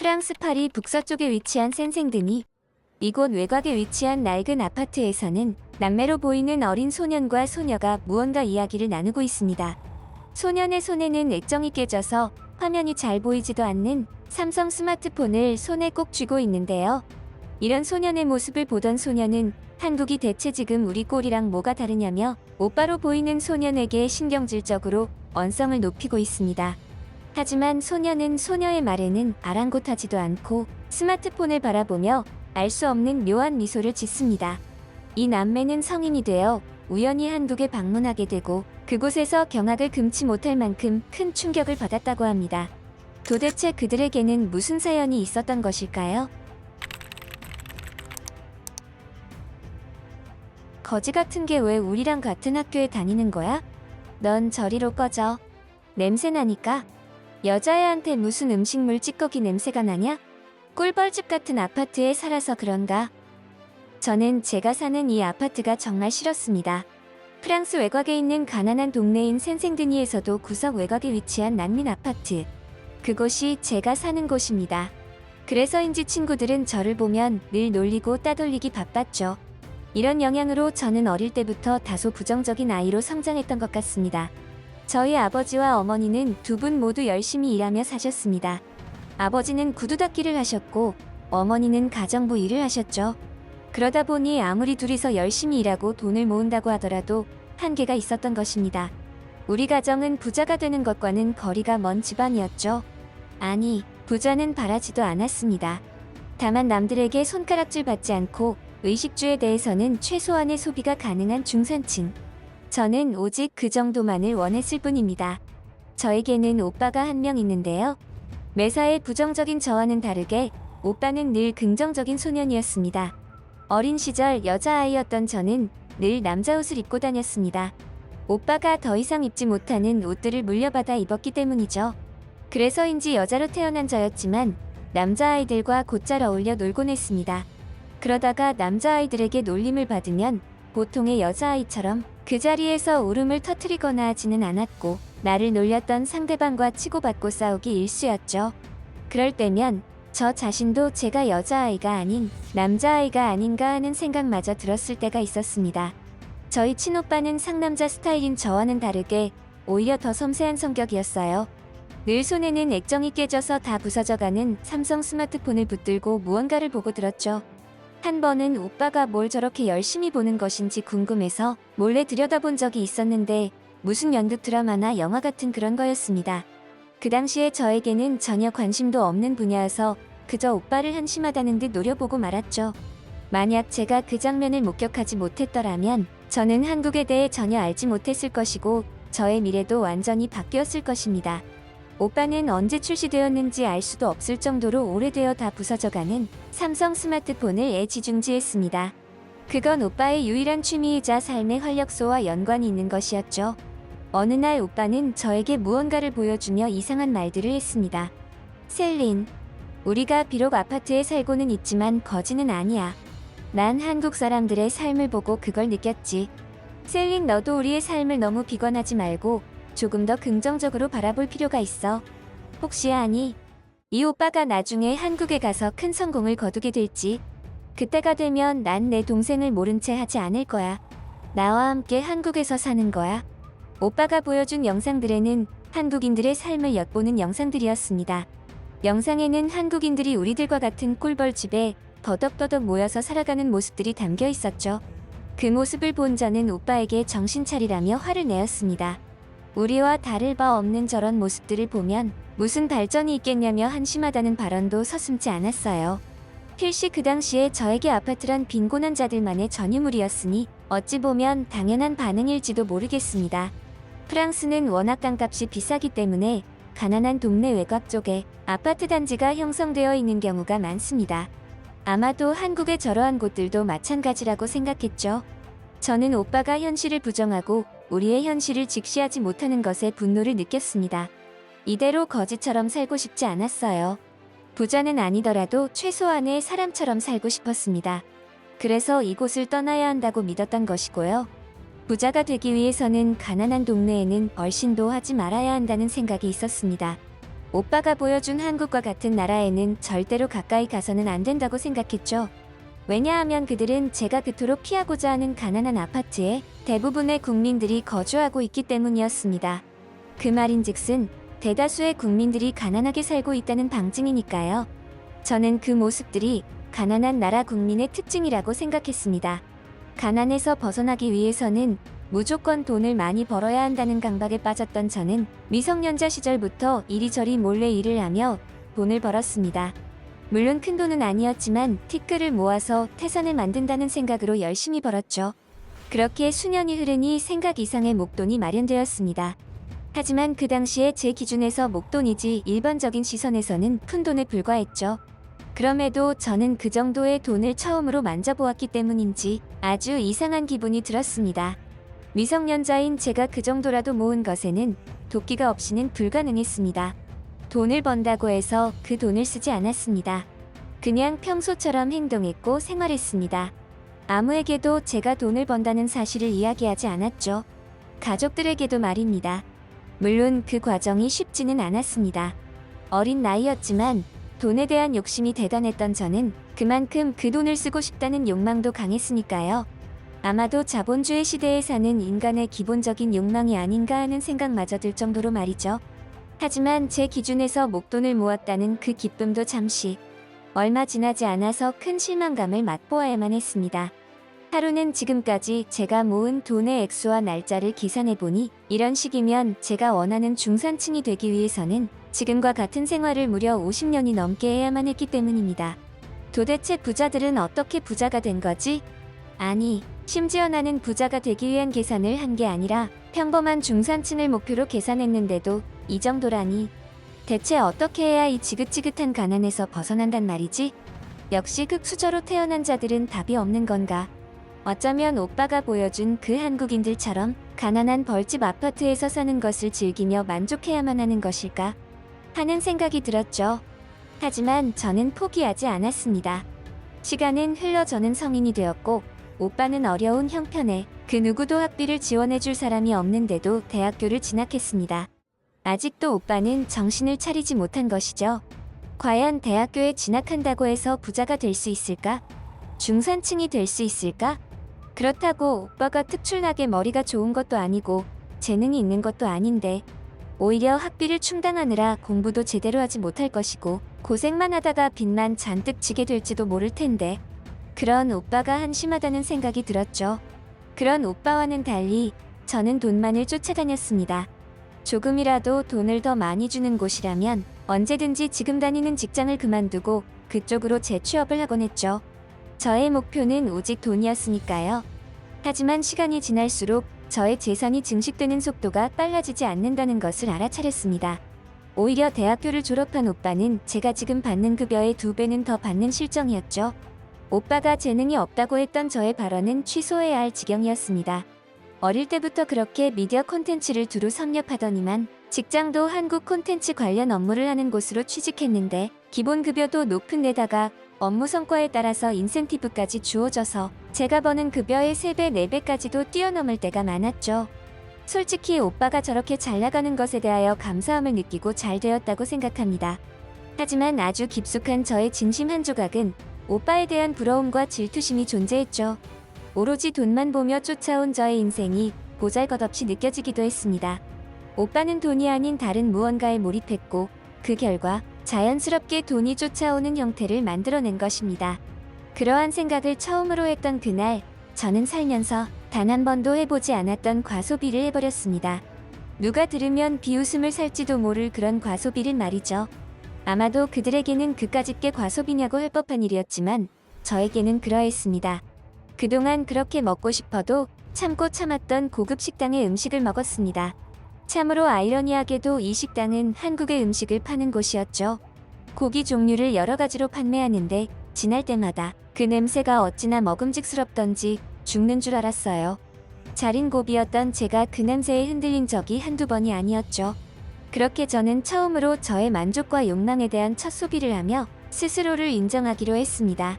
프랑스 파리 북서쪽에 위치한 센생드니 이곳 외곽에 위치한 낡은 아파트에서는 남매로 보이는 어린 소년과 소녀가 무언가 이야기를 나누고 있습니다. 소년의 손에는 액정이 깨져서 화면이 잘 보이지도 않는 삼성 스마트폰을 손에 꼭 쥐고 있는데요. 이런 소년의 모습을 보던 소년은 한국이 대체 지금 우리 꼴이랑 뭐가 다르냐며 오빠로 보이는 소년에게 신경질적으로 언성을 높이고 있습니다. 하지만 소년은 소녀의 말에는 아랑곳하지도 않고 스마트폰을 바라보며 알 수 없는 묘한 미소를 짓습니다. 이 남매는 성인이 되어 우연히 한국에 방문하게 되고 그곳에서 경악을 금치 못할 만큼 큰 충격을 받았다고 합니다. 도대체 그들에게는 무슨 사연이 있었던 것일까요? 거지 같은 게 왜 우리랑 같은 학교에 다니는 거야? 넌 저리로 꺼져. 냄새 나니까. 여자애한테 무슨 음식물 찌꺼기 냄새가 나냐? 꿀벌집 같은 아파트에 살아서 그런가? 저는 제가 사는 이 아파트가 정말 싫었습니다. 프랑스 외곽에 있는 가난한 동네인 센생드니에서도 구석 외곽에 위치한 난민 아파트. 그곳이 제가 사는 곳입니다. 그래서인지 친구들은 저를 보면 늘 놀리고 따돌리기 바빴죠. 이런 영향으로 저는 어릴 때부터 다소 부정적인 아이로 성장했던 것 같습니다. 저희 아버지와 어머니는 두 분 모두 열심히 일하며 사셨습니다. 아버지는 구두 닦기를 하셨고 어머니는 가정부 일을 하셨죠. 그러다 보니 아무리 둘이서 열심히 일하고 돈을 모은다고 하더라도 한계가 있었던 것입니다. 우리 가정은 부자가 되는 것과는 거리가 먼 집안이었죠. 아니, 부자는 바라지도 않았습니다. 다만 남들에게 손가락질 받지 않고 의식주에 대해서는 최소한의 소비가 가능한 중산층. 저는 오직 그 정도만을 원했을 뿐입니다. 저에게는 오빠가 한 명 있는데요. 매사에 부정적인 저와는 다르게 오빠는 늘 긍정적인 소년이었습니다. 어린 시절 여자아이였던 저는 늘 남자 옷을 입고 다녔습니다. 오빠가 더 이상 입지 못하는 옷들을 물려받아 입었기 때문이죠. 그래서인지 여자로 태어난 저였지만 남자아이들과 곧잘 어울려 놀곤 했습니다. 그러다가 남자아이들에게 놀림을 받으면 보통의 여자아이처럼 그 자리에서 울음을 터트리거나 하지는 않았고 나를 놀렸던 상대방과 치고받고 싸우기 일쑤였죠. 그럴 때면 저 자신도 제가 여자아이가 아닌 남자아이가 아닌가 하는 생각마저 들었을 때가 있었습니다. 저희 친오빠는 상남자 스타일인 저와는 다르게 오히려 더 섬세한 성격이었어요. 늘 손에는 액정이 깨져서 다 부서져가는 삼성 스마트폰을 붙들고 무언가를 보고 들었죠. 한 번은 오빠가 뭘 저렇게 열심히 보는 것인지 궁금해서 몰래 들여다본 적이 있었는데 무슨 연극 드라마나 영화 같은 그런 거였습니다. 그 당시에 저에게는 전혀 관심도 없는 분야여서 그저 오빠를 한심하다는 듯 노려보고 말았죠. 만약 제가 그 장면을 목격하지 못했더라면 저는 한국에 대해 전혀 알지 못했을 것이고 저의 미래도 완전히 바뀌었을 것입니다. 오빠는 언제 출시되었는지 알 수도 없을 정도로 오래되어 다 부서져가는 삼성 스마트폰을 애지중지했습니다. 그건 오빠의 유일한 취미이자 삶의 활력소와 연관이 있는 것이었죠. 어느 날 오빠는 저에게 무언가를 보여주며 이상한 말들을 했습니다. 셀린, 우리가 비록 아파트에 살고는 있지만 거지는 아니야. 난 한국 사람들의 삶을 보고 그걸 느꼈지. 셀린 너도 우리의 삶을 너무 비관하지 말고 조금 더 긍정적으로 바라볼 필요가 있어. 혹시 아니? 이 오빠가 나중에 한국에 가서 큰 성공을 거두게 될지. 그때가 되면 난 내 동생을 모른 채 하지 않을 거야. 나와 함께 한국에서 사는 거야. 오빠가 보여준 영상들에는 한국인들의 삶을 엿보는 영상들이었습니다. 영상에는 한국인들이 우리들과 같은 꿀벌집에 더덕더덕 모여서 살아가는 모습들이 담겨 있었죠. 그 모습을 본 저는 오빠에게 정신 차리라며 화를 내었습니다. 우리와 다를 바 없는 저런 모습들을 보면 무슨 발전이 있겠냐며 한심하다는 발언도 서슴지 않았어요. 필시 그 당시에 저에게 아파트란 빈곤한 자들만의 전유물이었으니 어찌 보면 당연한 반응일지도 모르겠습니다. 프랑스는 워낙 땅값이 비싸기 때문에 가난한 동네 외곽 쪽에 아파트 단지가 형성되어 있는 경우가 많습니다. 아마도 한국의 저러한 곳들도 마찬가지라고 생각했죠. 저는 오빠가 현실을 부정하고 우리의 현실을 직시하지 못하는 것에 분노를 느꼈습니다. 이대로 거지처럼 살고 싶지 않았어요. 부자는 아니더라도 최소한의 사람처럼 살고 싶었습니다. 그래서 이곳을 떠나야 한다고 믿었던 것이고요. 부자가 되기 위해서는 가난한 동네에는 얼씬도 하지 말아야 한다는 생각이 있었습니다. 오빠가 보여준 한국과 같은 나라에는 절대로 가까이 가서는 안 된다고 생각했죠. 왜냐하면 그들은 제가 그토록 피하고자 하는 가난한 아파트에 대부분의 국민들이 거주하고 있기 때문이었습니다. 그 말인즉슨 대다수의 국민들이 가난하게 살고 있다는 방증이니까요. 저는 그 모습들이 가난한 나라 국민의 특징이라고 생각했습니다. 가난에서 벗어나기 위해서는 무조건 돈을 많이 벌어야 한다는 강박에 빠졌던 저는 미성년자 시절부터 이리저리 몰래 일을 하며 돈을 벌었습니다. 물론 큰 돈은 아니었지만 티끌을 모아서 태산을 만든다는 생각으로 열심히 벌었죠. 그렇게 수년이 흐르니 생각 이상의 목돈이 마련되었습니다. 하지만 그 당시에 제 기준에서 목돈이지 일반적인 시선에서는 큰 돈에 불과했죠. 그럼에도 저는 그 정도의 돈을 처음으로 만져보았기 때문인지 아주 이상한 기분이 들었습니다. 미성년자인 제가 그 정도라도 모은 것에는 도끼가 없이는 불가능했습니다. 돈을 번다고 해서 그 돈을 쓰지 않았습니다. 그냥 평소처럼 행동했고 생활했습니다. 아무에게도 제가 돈을 번다는 사실을 이야기하지 않았죠. 가족들에게도 말입니다. 물론 그 과정이 쉽지는 않았습니다. 어린 나이였지만 돈에 대한 욕심이 대단했던 저는 그만큼 그 돈을 쓰고 싶다는 욕망도 강했으니까요. 아마도 자본주의 시대에 사는 인간의 기본적인 욕망이 아닌가 하는 생각마저 들 정도로 말이죠. 하지만 제 기준에서 목돈을 모았다는 그 기쁨도 잠시 얼마 지나지 않아서 큰 실망감을 맛보아야만 했습니다. 하루는 지금까지 제가 모은 돈의 액수와 날짜를 계산해 보니 이런 식이면 제가 원하는 중산층이 되기 위해서는 지금과 같은 생활을 무려 50년이 넘게 해야만 했기 때문입니다. 도대체 부자들은 어떻게 부자가 된 거지? 아니, 심지어 나는 부자가 되기 위한 계산을 한 게 아니라 평범한 중산층을 목표로 계산했는데도 이 정도라니. 대체 어떻게 해야 이 지긋지긋한 가난에서 벗어난단 말이지? 역시 흑수저로 태어난 자들은 답이 없는 건가? 어쩌면 오빠가 보여준 그 한국인들처럼 가난한 벌집 아파트에서 사는 것을 즐기며 만족해야만 하는 것일까? 하는 생각이 들었죠. 하지만 저는 포기하지 않았습니다. 시간은 흘러 저는 성인이 되었고 오빠는 어려운 형편에 그 누구도 학비를 지원해줄 사람이 없는데도 대학교를 진학했습니다. 아직도 오빠는 정신을 차리지 못한 것이죠. 과연 대학교에 진학한다고 해서 부자가 될 수 있을까? 중산층이 될 수 있을까? 그렇다고 오빠가 특출나게 머리가 좋은 것도 아니고 재능이 있는 것도 아닌데 오히려 학비를 충당하느라 공부도 제대로 하지 못할 것이고 고생만 하다가 빚만 잔뜩 지게 될지도 모를 텐데 그런 오빠가 한심하다는 생각이 들었죠. 그런 오빠와는 달리 저는 돈만을 쫓아다녔습니다. 조금이라도 돈을 더 많이 주는 곳이라면 언제든지 지금 다니는 직장을 그만두고 그쪽으로 재취업을 하곤 했죠. 저의 목표는 오직 돈이었으니까요. 하지만 시간이 지날수록 저의 재산이 증식되는 속도가 빨라지지 않는다는 것을 알아차렸습니다. 오히려 대학교를 졸업한 오빠는 제가 지금 받는 급여의 두 배는 더 받는 실정이었죠. 오빠가 재능이 없다고 했던 저의 발언은 취소해야 할 지경이었습니다. 어릴 때부터 그렇게 미디어 콘텐츠를 두루 섭렵하더니만 직장도 한국 콘텐츠 관련 업무를 하는 곳으로 취직했는데 기본 급여도 높은 데다가 업무 성과에 따라서 인센티브까지 주어져서 제가 버는 급여의 3배, 4배까지도 뛰어넘을 때가 많았죠. 솔직히 오빠가 저렇게 잘 나가는 것에 대하여 감사함을 느끼고 잘 되었다고 생각합니다. 하지만 아주 깊숙한 저의 진심 한 조각은 오빠에 대한 부러움과 질투심이 존재했죠. 오로지 돈만 보며 쫓아온 저의 인생이 보잘것없이 느껴지기도 했습니다. 오빠는 돈이 아닌 다른 무언가에 몰입했고 그 결과 자연스럽게 돈이 쫓아오는 형태를 만들어낸 것입니다. 그러한 생각을 처음으로 했던 그날 저는 살면서 단 한 번도 해보지 않았던 과소비를 해버렸습니다. 누가 들으면 비웃음을 살지도 모를 그런 과소비를 말이죠. 아마도 그들에게는 그까짓 게 과소비냐고 할 법한 일이었지만 저에게는 그러했습니다. 그동안 그렇게 먹고 싶어도 참고 참았던 고급 식당의 음식을 먹었습니다. 참으로 아이러니하게도 이 식당은 한국의 음식을 파는 곳이었죠. 고기 종류를 여러 가지로 판매하는데 지날 때마다 그 냄새가 어찌나 먹음직스럽던지 죽는 줄 알았어요. 자린 고비였던 제가 그 냄새에 흔들린 적이 한두 번이 아니었죠. 그렇게 저는 처음으로 저의 만족과 욕망에 대한 첫 소비를 하며 스스로를 인정하기로 했습니다.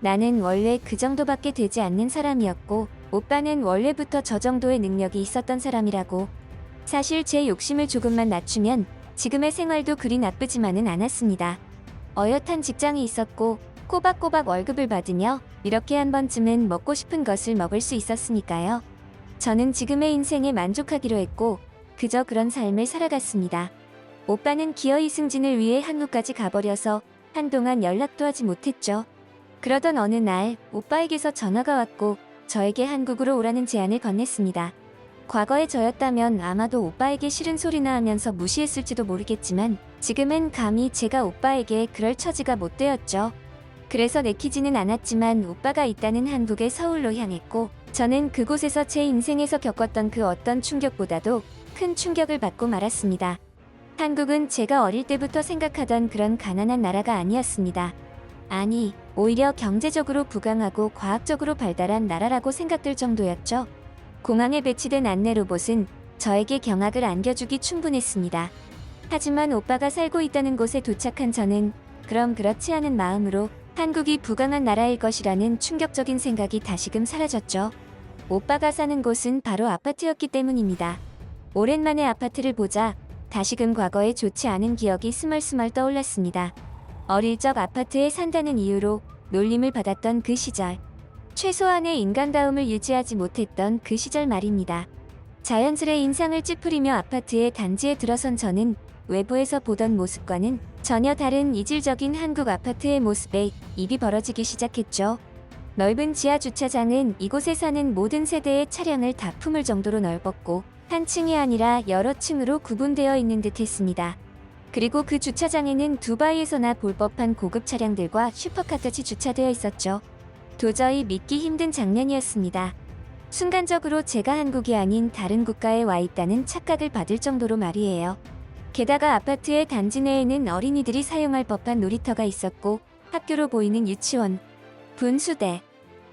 나는 원래 그 정도밖에 되지 않는 사람이었고, 오빠는 원래부터 저 정도의 능력이 있었던 사람이라고. 사실 제 욕심을 조금만 낮추면 지금의 생활도 그리 나쁘지만은 않았습니다. 어엿한 직장이 있었고 꼬박꼬박 월급을 받으며 이렇게 한 번쯤은 먹고 싶은 것을 먹을 수 있었으니까요. 저는 지금의 인생에 만족하기로 했고 그저 그런 삶을 살아갔습니다. 오빠는 기어이 승진을 위해 한국까지 가버려서 한동안 연락도 하지 못했죠. 그러던 어느 날 오빠에게서 전화가 왔고 저에게 한국으로 오라는 제안을 건넸습니다. 과거의 저였다면 아마도 오빠에게 싫은 소리나 하면서 무시했을지도 모르겠지만 지금은 감히 제가 오빠에게 그럴 처지가 못 되었죠. 그래서 내키지는 않았지만 오빠가 있다는 한국의 서울로 향했고 저는 그곳에서 제 인생에서 겪었던 그 어떤 충격보다도 큰 충격을 받고 말았습니다. 한국은 제가 어릴 때부터 생각하던 그런 가난한 나라가 아니었습니다. 아니, 오히려 경제적으로 부강하고 과학적으로 발달한 나라라고 생각될 정도였죠. 공항에 배치된 안내 로봇은 저에게 경악을 안겨주기 충분했습니다. 하지만 오빠가 살고 있다는 곳에 도착한 저는 그럼 그렇지 않은 마음으로 한국이 부강한 나라일 것이라는 충격적인 생각이 다시금 사라졌죠. 오빠가 사는 곳은 바로 아파트였기 때문입니다. 오랜만에 아파트를 보자 다시금 과거의 좋지 않은 기억이 스멀스멀 떠올랐습니다. 어릴 적 아파트에 산다는 이유로 놀림을 받았던 그 시절. 최소한의 인간다움을 유지하지 못했던 그 시절 말입니다. 자연스레 인상을 찌푸리며 아파트의 단지에 들어선 저는 외부에서 보던 모습과는 전혀 다른 이질적인 한국 아파트의 모습에 입이 벌어지기 시작했죠. 넓은 지하 주차장은 이곳에 사는 모든 세대의 차량을 다 품을 정도로 넓었고 한 층이 아니라 여러 층으로 구분되어 있는 듯 했습니다. 그리고 그 주차장에는 두바이에서나 볼 법한 고급 차량들과 슈퍼카까지 주차되어 있었죠. 도저히 믿기 힘든 장면이었습니다. 순간적으로 제가 한국이 아닌 다른 국가에 와 있다는 착각을 받을 정도로 말이에요. 게다가 아파트의 단지 내에는 어린이들이 사용할 법한 놀이터가 있었고 학교로 보이는 유치원, 분수대,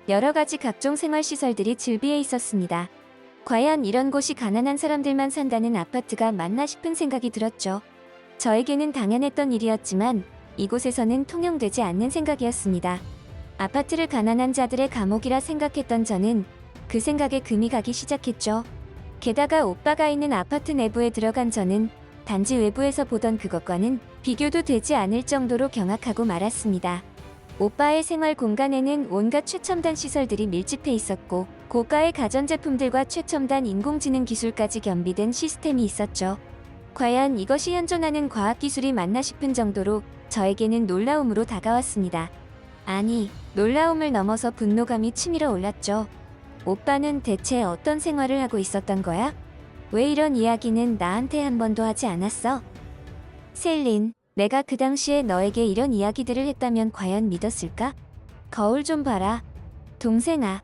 여러 가지 각종 생활시설들이 즐비해 있었습니다. 과연 이런 곳이 가난한 사람들만 산다는 아파트가 맞나 싶은 생각이 들었죠. 저에게는 당연했던 일이었지만 이곳에서는 통용되지 않는 생각이었습니다. 아파트를 가난한 자들의 감옥이라 생각했던 저는 그 생각에 금이 가기 시작했죠. 게다가 오빠가 있는 아파트 내부에 들어간 저는 단지 외부에서 보던 그것과는 비교도 되지 않을 정도로 경악하고 말았습니다. 오빠의 생활 공간에는 온갖 최첨단 시설들이 밀집해 있었고 고가의 가전제품들과 최첨단 인공지능 기술까지 겸비된 시스템이 있었죠. 과연 이것이 현존하는 과학기술이 맞나 싶은 정도로 저에게는 놀라움으로 다가왔습니다. 아니, 놀라움을 넘어서 분노감이 치밀어 올랐죠. 오빠는 대체 어떤 생활을 하고 있었던 거야? 왜 이런 이야기는 나한테 한 번도 하지 않았어? 셀린, 내가 그 당시에 너에게 이런 이야기들을 했다면 과연 믿었을까? 거울 좀 봐라. 동생아,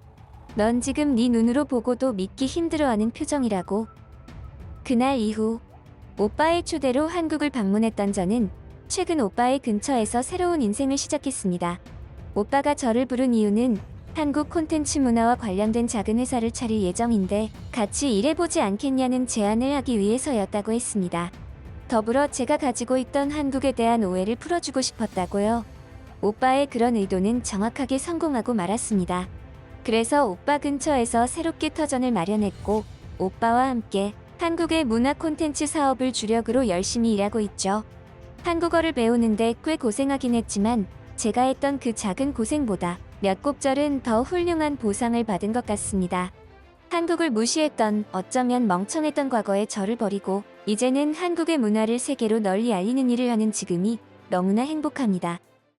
넌 지금 네 눈으로 보고도 믿기 힘들어하는 표정이라고. 그날 이후 오빠의 초대로 한국을 방문했던 저는 최근 오빠의 근처에서 새로운 인생을 시작했습니다. 오빠가 저를 부른 이유는 한국 콘텐츠 문화와 관련된 작은 회사를 차릴 예정인데 같이 일해보지 않겠냐는 제안을 하기 위해서였다고 했습니다. 더불어 제가 가지고 있던 한국에 대한 오해를 풀어주고 싶었다고요. 오빠의 그런 의도는 정확하게 성공하고 말았습니다. 그래서 오빠 근처에서 새롭게 터전을 마련했고 오빠와 함께 한국의 문화 콘텐츠 사업을 주력으로 열심히 일하고 있죠. 한국어를 배우는데 꽤 고생하긴 했지만 제가 했던 그 작은 고생보다 몇 곡절은 더 훌륭한 보상을 받은 것 같습니다. 한국을 무시했던 어쩌면 멍청했던 과거의 저를 버리고 이제는 한국의 문화를 세계로 널리 알리는 일을 하는 지금이 너무나 행복합니다.